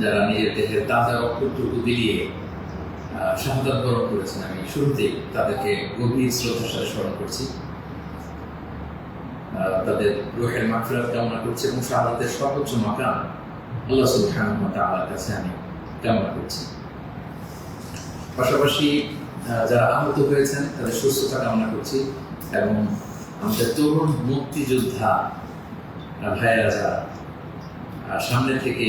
যারা নিজের দেহের তাজা রক্তটুকু বিলিয়ে শাহাদাত বরণ করেছেন, আমি শুরুতেই তাদেরকে গভীর শ্রদ্ধার সাথে স্মরণ করছি। তাদের রোহের মাফিরাত কামনা করছি এবং শাহাদাতের সর্বোচ্চ মাকাম আল্লাহ ওয়া তাআলার কাছে আমি কামনা করছি। পাশাপাশি যারা আহত হয়েছেন, তাদের সুস্থতা কামনা করছি এবং আমাদের তরুণ মুক্তিযোদ্ধা ভাইয়েরা যারা সামনে থেকে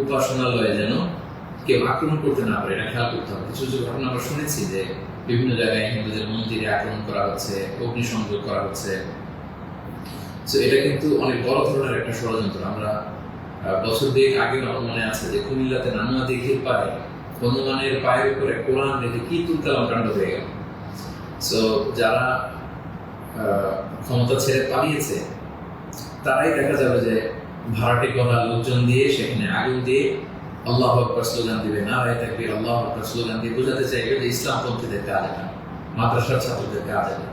উপাসনালয়ে যেন কেউ আক্রমণ করতে না পারে, এটা খেয়াল করতে হবে। কিছু কিছু ঘটনা আমরা শুনেছি যে বিভিন্ন জায়গায় হিন্দুদের মন্দিরে আক্রমণ করা হচ্ছে, অগ্নিসংযোগ করা হচ্ছে। তো এটা কিন্তু অনেক বড় ধরনের একটা ষড়যন্ত্র। আমরা বছর দুয়েক আগে মনে আছে যে কুমিল্লাতে নানুয়া দিঘির পারে হনুমানের পায়ের উপরে কোরআন রেখে কি তুলকালাম কাণ্ড হয়ে গেল। সো যারা ক্ষমতা ছেড়ে পালিয়েছে, তারাই দেখা যাবে যে ভাড়াটে করা লোকজন দিয়ে, সেখানে আগুন দিয়ে আল্লাহ আকবর স্লোগান দিবে? না রায় থাকবে আল্লাহ আকবর স্লোগান দিয়ে বোঝাতে চাইবে যে ইসলামপন্থীদের কাজ এটা, মাদ্রাসার ছাত্রদের কাজ এটা।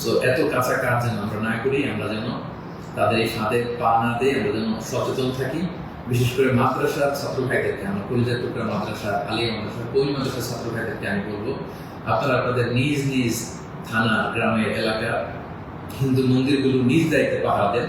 সো এত কাঁচা কাজ যেন আমরা না করি, আমরা যেন তাদের এই ফাঁদে পা না দিয়ে আমরা যেন সচেতন থাকি। বিশেষ করে মাদ্রাসার ছাত্র ভাইদেরকে, আমরা কলিজা টুকরা মাদ্রাসা, আলিয়া মাদ্রাসা কোন মাদ্রাসার ছাত্র ভাইদেরকে আমি বলব? আপনারা আপনাদের নিজ নিজ থানা, গ্রামের এলাকা, হিন্দু মন্দিরগুলো নিজ দায়িত্বে পাহারা দেন।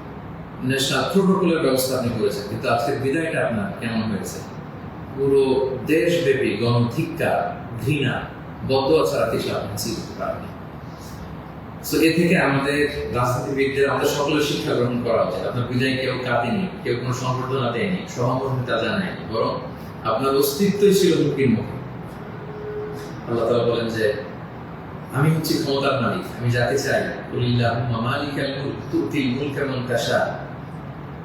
ন্যাশনাল প্রোটোকলের ব্যবস্থা আপনি করেছেন, কিন্তু আজকের বিদায়টা আপনার কেমন হয়েছে? পুরো দেশব্যাপী গণধিক্কার, ঘৃণা, বদয়া ছাড়া কিছু আপনি চিন্তা পারেন সো এ থেকে আমাদের রাজনীতিবিদদের, আমাদের সকলের শিক্ষা গ্রহণ করা উচিত। আপনার বিদায় কেউ কাঁদেনি, কেউ কোনো সংবর্ধনা দেয়নি, সহমর্মিতা জানায়নি, বরং আপনার অস্তিত্বই ছিল হুমকির মুখে। আল্লাহ তাআলা বলেন যে, আমি হচ্ছি ক্ষমতার মালিক, আমি যাকে চাই মালিকাল মুলক, তুতিল মুলকা মান তাশা।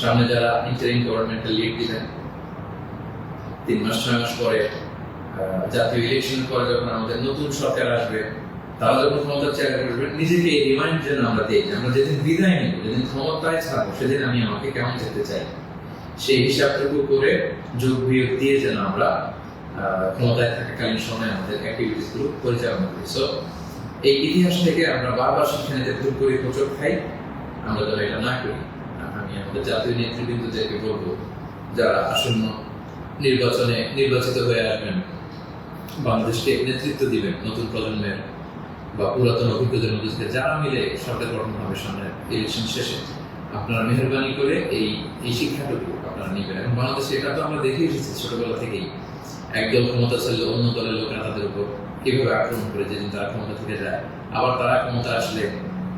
সামনে যারা ইন্টারিম গভর্নমেন্টের লিড দিবেন, তিন মাস, ছয় মাস পরে জাতীয় ইলেকশন পরে যখন আমাদের নতুন সরকার আসবে তারা যখন ক্ষমতার চেয়ারে বসবে, নিজেকে রিমাইন্ড যেন আমরা দিই আমরা যেদিন বিদায় নেব, যেদিন ক্ষমতায় থাকব সেদিন আমি আমাকে কেমন যেতে চাই। সেই হিসাবটুকু করে যোগ বিয়োগ দিয়ে যেন আমরা ক্ষমতায় থাকাকালীন সময় আমাদের অ্যাক্টিভিটিসগুলো পরিচালনা করি। সো এই ইতিহাস থেকে আমরা বারবার শিক্ষা নিতে ভুল করি, হোঁচট খাই। আমরা যেন এটা না করি। আমি আমাদের জাতীয় বলব, যারা আসন্ন নির্বাচনে নির্বাচিত হয়ে আসবেন বাংলাদেশকে নেতৃত্ব দিবেন নতুন প্রজন্মের বা পুরাতন যারা মিলে সরকার গঠন হবে সামনে ইলেকশন শেষে, আপনারা মেহরবানি করে এই এই শিক্ষাটুকু আপনারা নেবেন। এবং বাংলাদেশে এটা তো আমরা দেখে এসেছি ছোটবেলা থেকেই। একদল ক্ষমতা চাইলে অন্য দলের লোকেরা তাদের উপর কীভাবে আক্রমণ করে যেদিন তারা ক্ষমতা থেকে যায়, আবার তারা ক্ষমতা আসলে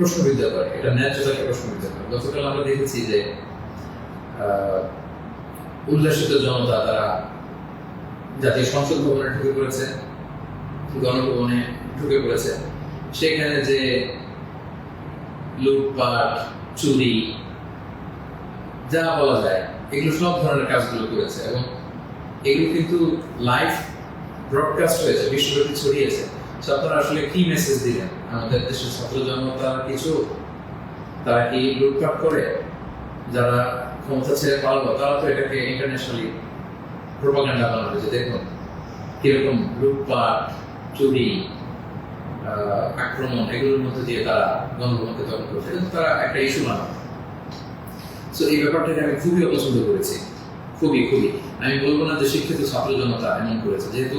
প্রশ্নবিদ্ধ করে এটা ন্যায্যতাকে প্রশ্নবিদ্ধ করে গতকাল আমরা দেখেছি যে উল্লাসিত জনতা তারা জাতীয় সংসদ ভবনে ঢুকে পড়েছে, গণভবনে ঢুকে পড়েছে। সেখানে যে লুটপাট, চুরি, যা বলা যায়, এগুলো সব ধরনের কাজগুলো করেছে এবং এগুলো কিন্তু লাইভ ব্রডকাস্ট হয়েছে, বিশ্বব্যাপী ছড়িয়েছে। আপনারা আসলে কি মেসেজ দিলেন? আমাদের দেশের ছাত্র জনতা কিছু, তারা কি লুটপাট করে? যারা ক্ষমতা ছেড়ে পারল তারা তো এটাকে ইন্টারন্যাশনালি প্রোপাগান্ডা বানাবে। যে দেখুন, কীরকম লুটপাট, চুরি আক্রমণ, এগুলোর মধ্যে দিয়ে তারা গণভবনকে দখল করছে। কিন্তু তারা একটা ইস্যু বানাবে। তো এই ব্যাপারটাকে আমি খুবই অপছন্দ করেছি। খুবই খুবই। আমি বলব না যে শিক্ষিত ছাত্র জনতা এমন করেছে। যেহেতু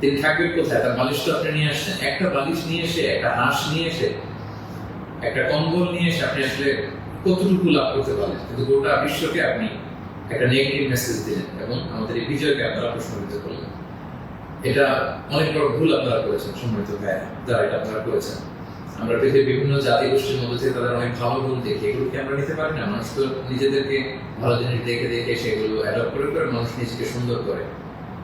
তিনি থাকবেন কোথায়? তার আপনি নিয়ে আসছেন। একটা বালিশ নিয়ে এসে, একটা হাঁস নিয়ে এসে, একটা কম্বল নিয়ে এসে আপনি আসলে কতটুকু লাভ করতে কিন্তু গোটা বিশ্বকে আপনি একটা নেগেটিভ মেসেজ দিলেন এবং আমাদের এই বিজয়কে আপনারা করলেন। এটা অনেক বড় ভুল আপনারা করেছেন, সম্মানিত ভাই যারা এটা আপনারা করেছেন। আমরা পৃথিবীর বিভিন্ন জাতি গোষ্ঠীর মধ্যে থেকে তাদের অনেক ভালো গুণ দেখি। এগুলো কি আমরা নিতে পারি না? মানুষ তো নিজেদেরকে ভালো জিনিস দেখে দেখে সেগুলো অ্যাডপ্ট করে করে মানুষ নিজেকে সুন্দর করে।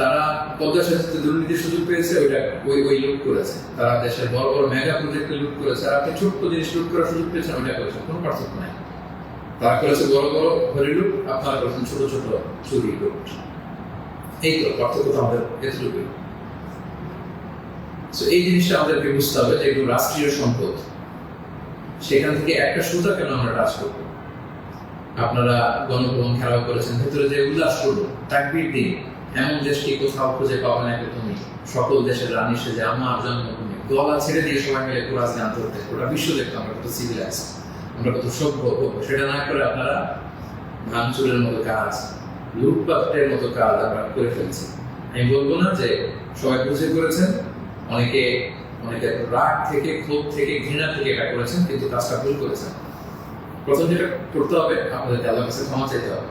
তারা পদ্মা সেতুতে দুর্নীতির সুযোগ পেয়েছে, ওইটা ওই ওই লুট করেছে। তারা দেশের বড় বড় মেগা প্রজেক্টে লুট করেছে। আর আপনি ছোট্ট জিনিস লুট করার সুযোগ পেয়েছেন, ওইটা করেছেন। কোনো পার্থক্য নাই। তারা করেছে বড় বড় হরি লুট আপনারা করেছেন ছোট ছোট চুরি লুট এই তো পার্থক্য তো আমাদের এতটুকুই। তো এই জিনিসটা আমাদেরকে বুঝতে হবে যে এগুলো রাষ্ট্রীয় সম্পদ। সেখান থেকে একটা সুতা কেন আমরা টাচ করব? আপনারা গণভবন খেলাও করেছেন, ভেতরে যে উল্লাস করব, তাকবির দিন। এমন দেশকে কোথাও খুঁজে পাবে না তুমি? সকল দেশের রানী সেজে আমার জন্মভূমি গলা ছেড়ে দিয়ে সবাই মিলে কোরআন গান করতে ওটা বিশ্ব দেখতো আমরা কত সিভিলাইজ আমরা কত সভ্য। সেটা না করে আপনারা ভাঙচুরের মতো কাজ, লুটপাটের মতো কাজ আমরা করে ফেলছি। আমি বলব না যে সবাই বুঝে করেছেন, অনেকে অনেকে রাগ থেকে, ক্ষোভ থেকে, ঘৃণা থেকে এটা করেছেন, কিন্তু কাজটা ভুল করেছেন। প্রথম যেটা করতে হবে আপনাদের আল্লাহর কাছে ক্ষমা চাইতে হবে।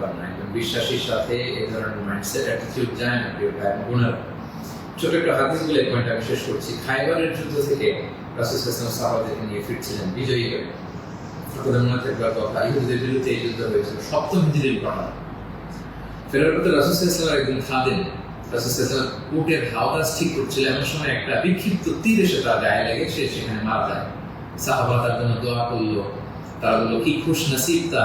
পারে না একজন বিশ্বাসীর সাথে এই ধরনের মাইন্ডসেট অ্যাটিটিউড যায় না, প্রিয় ভাই, বোনেরা। ছোট একটা হাদিস বলে পয়েন্ট আমি শেষ করছি। খাইবারের যুদ্ধ থেকে রাসুল ইসলাম সাহাবাদেরকে নিয়ে ফিরছিলেন, বিজয়ী হয়ে। মনে থাকবার কথা ইহুদের বিরুদ্ধে এই যুদ্ধ হয়েছিল। সপ্তম হিজরির ঘটনা ফেরার পথে রাসুল ইসলাম একদিন খাদেন রাসুল ইসলাম উটের হাওয়াজ ঠিক করছিল। এমন সময় একটা বিক্ষিপ্ত তীর এসে তার গায়ে লেগে, সে সেখানে মারা যায়। সাহাবা তার জন্য দোয়া করল। তারা বলল, কি খুশ নসিব তা।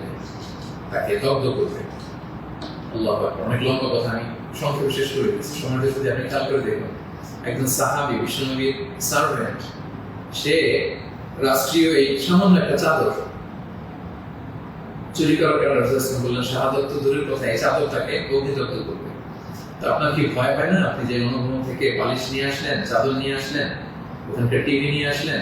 তাকে দগ্ধ করবে। আল্লাহ অনেক লম্বা কথা, আমি সংক্ষেপে শেষ করে দিচ্ছি। সময়টা যদি আপনি খেয়াল করে দেখুন, একজন সাহাবি, বিশ্বনবীর সার্ভেন্ট সে রাষ্ট্রীয় এই সামান্য একটা চাদর চুরি করার কারণে বললেন, শাহাদত তো দূরের কথা, এই চাদরটাকে অগ্নিদগ্ধ করবে। তো আপনার কি ভয় হয় না? আপনি যে অনুভব থেকে বালিশ নিয়ে আসলেন, চাদর নিয়ে আসলেন, ওখানকার টিভি নিয়ে আসলেন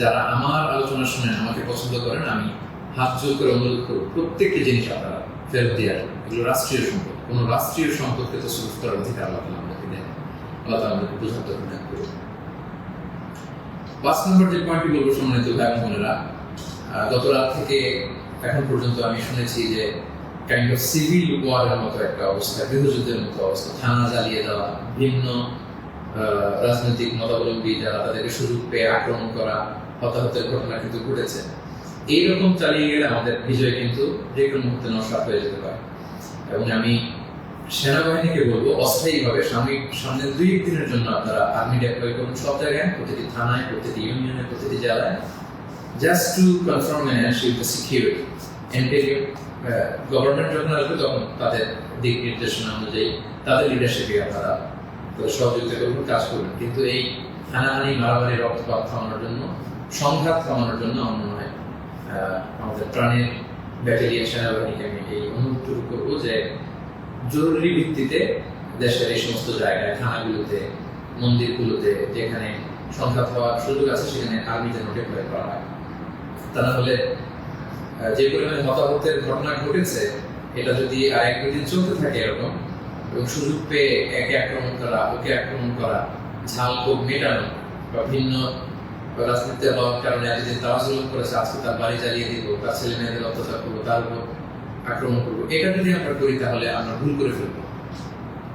যারা আমার আলোচনা শুনেন আমাকে পছন্দ করেন, আমি হাত জোর করে অনুরোধ করব, প্রত্যেকটি জিনিস আপনারা ফেরত দিয়ে আসবেন। এগুলো রাষ্ট্রীয় সম্পদ। কোনো রাষ্ট্রীয় সম্পদকে তো সুরুফ করার অধিকার আল্লাহ আমাদেরকে দেন আল্লাহ আমাদেরকে বোঝার করুন। পাঁচ নম্বর যে পয়েন্টটি বলব সম্মানিত ভাই বোনেরা গত রাত থেকে এখন পর্যন্ত আমি শুনেছি যে কাইন্ড অফ সিভিল ওয়ারের মতো একটা অবস্থা, গৃহযুদ্ধের মতো অবস্থা, থানা জ্বালিয়ে দেওয়া, ভিন্ন রাজনৈতিক মতাবলম্বী যারা তাদেরকে সুযোগ পেয়ে আক্রমণ করা হতাহতের ঘটনা কিন্তু ঘটেছে। এইরকম চালিয়ে গেলে আমাদের বিজয় কিন্তু যে কোনো মুহূর্তে নস্বাত হয়ে যেতে পারে। এবং আমি সেনাবাহিনীকে বলব, অস্থায়ীভাবে সাময়িক সামনে দুই দিনের জন্য আপনারা আর্মি ডেপ্লয় করুন সব জায়গায়, প্রতিটি থানায়, প্রতিটি ইউনিয়নে, প্রতিটি জেলায়। Just to confirm security interior government যখন আসবে তখন তাদের দিক নির্দেশনা অনুযায়ী তাদের লিডারশিপে আপনারা সহযোগিতা করবেন কাজ করবেন কিন্তু এই হানাহানি, মারামারি, রক্তপাত থামানোর জন্য সংঘাত কমানোর জন্য আমার মনে হয় আমাদের প্রাণের ব্যাটালিয়ন সেনাবাহিনীকে আমি এই অনুরোধটুকু করব যে জরুরি ভিত্তিতে দেশের এই সমস্ত জায়গায়, থানাগুলোতে, মন্দিরগুলোতে যেখানে সংঘাত হওয়ার সুযোগ আছে, সেখানে আর্মি যেন ডেপ্লয় করা হয়। তা না হলে যে পরিমাণে হতাহতের ঘটনা ঘটেছে, এটা যদি আর এক দুদিন চলতে থাকে এরকম, এবং সুযোগ পেয়ে একে আক্রমণ করা, ওকে আক্রমণ করা, ঝাল ক্ষোভ মেটানো বা ভিন্ন হওয়ার কারণে করেছে, আজকে তার বাড়ি জ্বালিয়ে দিব, তার ছেলে মেয়েদের অত্যাচার করব, তার উপর আক্রমণ করব, এটা যদি আমরা করি তাহলে আমরা ভুল করে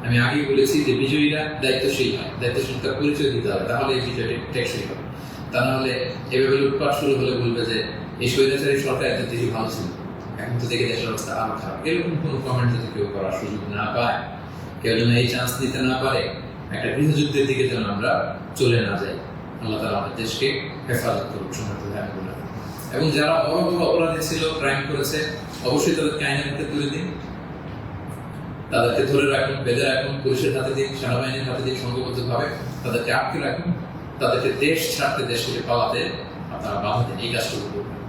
আমি আগেই বলেছি যে বিজয়ীরা দায়িত্বশীল হয় দায়িত্বশীলতার পরিচয় দিতে হবে, তাহলে এই বিজয়টি টেকসই হবে। তা না হলে এভাবে লুটপাট শুরু হলে বলবে যে এই স্বৈরাচারী সরকার এত দেশই ভালো ছিল, এখন তো দেখে দেশের অবস্থা আরও খারাপ। এরকম কোনো কমেন্ট যদি কেউ করার সুযোগ না পায়, কেউ যেন এই চান্স দিতে না পারে, একটা গৃহযুদ্ধের দিকে যেন আমরা চলে না যাই। আল্লাহ তালা আমাদের দেশকে হেফাজত করুক সমর্থ ধ্যান করুন এবং যারা বড় অপরাধী ছিল ক্রাইম করেছে, অবশ্যই তাদেরকে আইনের হাতে তুলে দিন। তাদেরকে ধরে রাখুন, বেঁধে রাখুন, পুলিশের হাতে দিন, সেনাবাহিনীর হাতে দিন, সংঘবদ্ধভাবে তাদেরকে আটকে রাখুন। তাদেরকে দেশ ছাড়তে, দেশ থেকে পালাতে আপনারা বাধা দিন, এই কাজটুকু করবেন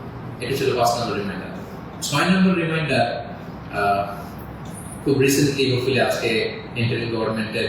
এটা ছিল পাঁচ নম্বর রিমাইন্ডার ছয় নম্বর রিমাইন্ডার খুব রিসেন্টলি হোপফুলি আজকে ইন্টারিম গভর্নমেন্টের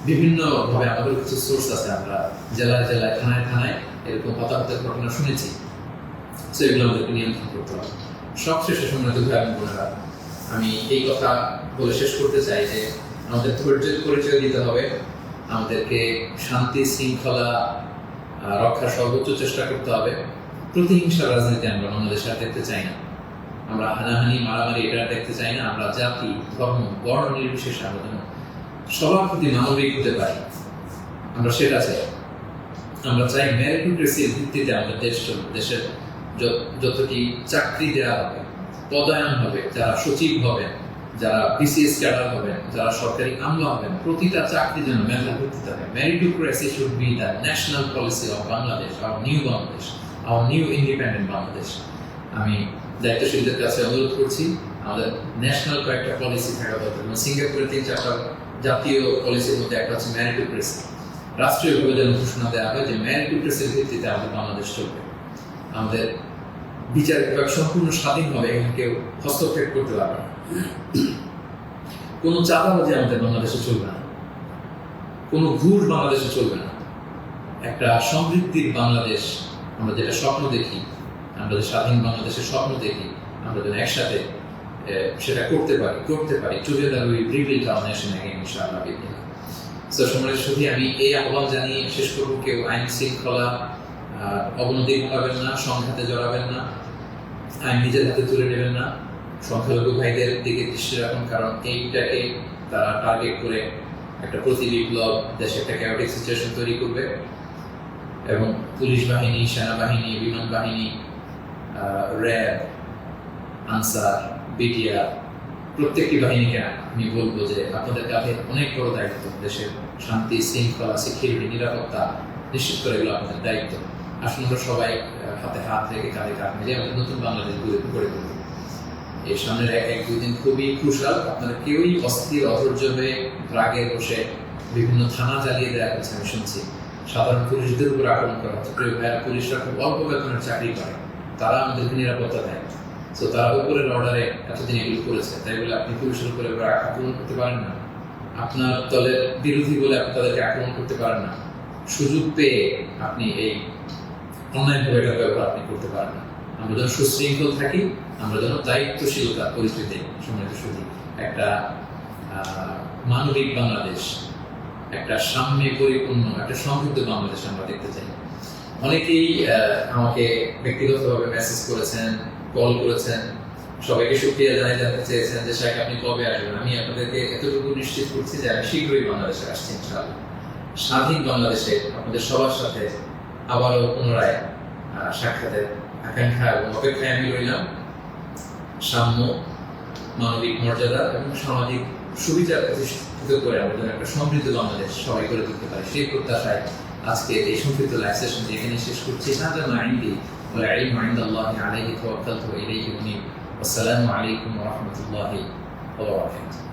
আমি বিভিন্ন ভাবে আমাদের কিছু সোর্স আছে, আমরা জেলায় জেলায়, থানায় থানায় এরকম হতাহতের ঘটনা শুনেছি। তো এগুলো আমাদেরকে নিয়ন্ত্রণ করতে হবে। সবশেষে সম্মানিত ভাই এবং বোনেরা, আমি এই কথা বলে শেষ করতে চাই যে, আমাদের ধৈর্যের পরিচয় দিতে হবে। আমাদেরকে শান্তি, শৃঙ্খলা রক্ষার সর্বোচ্চ চেষ্টা করতে হবে। প্রতিহিংসা রাজনীতি আমরা বাংলাদেশে আর দেখতে চাই না। আমরা হানাহানি, মারামারি এটা দেখতে চাই না। আমরা জাতি, ধর্ম, বর্ণ নির্বিশেষে আমরা সবার প্রতি মানবিক হতে পারি। আমরা সেটা চাই। আমরা চাই মেরিটোক্রেসির ভিত্তিতে আমাদের দেশ চলবে দেশের যতটি চাকরি দেওয়া হবে পদায়ন হবে, যারা সচিব হবেন, যারা বিসিএস ক্যাডার হবেন, যারা সরকারি আমলা হবেন, প্রতিটা চাকরি যেন মেধার ভিত্তিতে হবে। Meritocracy should be the national policy of Bangladesh our new Bangladesh our new independent Bangladesh আমি দায়িত্বশীলদের কাছে অনুরোধ করছি, আমাদের ন্যাশনাল কয়েকটা পলিসি থাকা দরকার। যেমন সিঙ্গাপুরের তিন চারটা জাতীয় পলিসির মধ্যে একটা হচ্ছে মেরিটোক্রেসি রাষ্ট্রীয়ভাবে যেন ঘোষণা দেওয়া হয় যে মেরিটোক্রেসির ভিত্তিতে আমাদের বাংলাদেশ চলবে। আমাদের বিচার বিভাগ সম্পূর্ণ স্বাধীনভাবে এখানে কেউ হস্তক্ষেপ করতে পারবে না। কোনো চাঁদাবাজি আমাদের বাংলাদেশে চলবে না। কোনো ঘুষ বাংলাদেশে চলবে না। একটা সমৃদ্ধির বাংলাদেশ, আমরা যেটা স্বপ্ন দেখি, আমরা যে স্বাধীন বাংলাদেশের স্বপ্ন দেখি, আমরা যেন একসাথে সেটা করতে পারি করতে পারি together we rebuild our nation ইনশাআল্লাহ বিদিন সো সম্মানিত শুধু আমি এই আহ্বান জানিয়ে শেষ করব, কেউ আইন শৃঙ্খলা অবনতি ঘটাবেন না, সংঘাতে জড়াবেন না, আইন নিজের হাতে তুলে নেবেন না, সংখ্যালঘু ভাইদের দিকে দৃষ্টি রাখুন, কারণ এইটাকে তারা টার্গেট করে একটা প্রতি বিপ্লব, দেশে একটা ক্যাওটিক সিচুয়েশন তৈরি করবে, এবং পুলিশ বাহিনী, সেনাবাহিনী, বিমান বাহিনী র্যাব, আনসার বিটিআর প্রত্যেকটি বাহিনীকে আমি বলব যে আপনাদের কাছে অনেক বড় দায়িত্ব, দেশের শান্তি, শৃঙ্খলা সিকিউরিটি নিরাপত্তা নিশ্চিত করে এগুলো আপনাদের দায়িত্ব। আসুন আমরা সবাই হাতে হাত রেখে কাঁধে কাঁধ মিলিয়ে আমাদের নতুন বাংলাদেশ গড়ে তুলব। এই সামনের এক দুই দিন খুবই ক্রুশাল আপনারা কেউই অস্থির, অধৈর্য হয়ে রাগে বসে বিভিন্ন থানা জ্বালিয়ে দেওয়া হচ্ছে আমি শুনছি। সাধারণ পুলিশদের উপর আক্রমণ করা হচ্ছে। পুলিশরা খুব অল্প বেতনের চাকরি করে। তারা আমাদেরকে নিরাপত্তা দেয়। তো তারা উপরের অর্ডারে এতদিন এগুলো করেছে। তাই বলে আপনি পুলিশের উপরে আক্রমণ করতে পারেন না। আপনার দলের বিরোধী বলে আপনি তাদেরকে আক্রমণ করতে পারেন না। সুযোগ পেয়ে আপনি এই অনলাইনভাবে এটা ব্যবহার আপনি করতে পারেন না। আমরা যেন সুশৃঙ্খল থাকি, আমরা যেন দায়িত্বশীলতা পরিচয় দিই সম্মানিত শুধু একটা মানবিক বাংলাদেশ, একটা সাম্যে পরিপূর্ণ, একটা সমৃদ্ধ বাংলাদেশ আমরা দেখতে চাই। অনেকেই আমাকে ব্যক্তিগতভাবে মেসেজ করেছেন কল করেছেন। সবাইকে সুক্রিয়া জানাই, জানতে চেয়েছেন যে শেখ আপনি কবে আসবেন? আমি আপনাদেরকে এতটুকু নিশ্চিত করছি যে, আমি শীঘ্রই বাংলাদেশে আসছি স্বাধীন বাংলাদেশে আপনাদের সবার সাথে আবারও পুনরায় সাক্ষাতের আকাঙ্ক্ষা এবং অপেক্ষায় আমি রইলাম। সাম্য, মানবিক মর্যাদা এবং সামাজিক সুবিধা প্রতিষ্ঠিত করে আমাদের একটা সমৃদ্ধ বাংলাদেশ সবাই করে তুলতে পারে। সেই প্রত্যাশায় আজকে এই সমৃদ্ধ লাইসেশন সেশনটি এখানে শেষ করছি। না যেন আইনটি والعلم عند الله عليه توكلت وإليه أنيب. والسلام عليكم ورحمة الله وبركاته.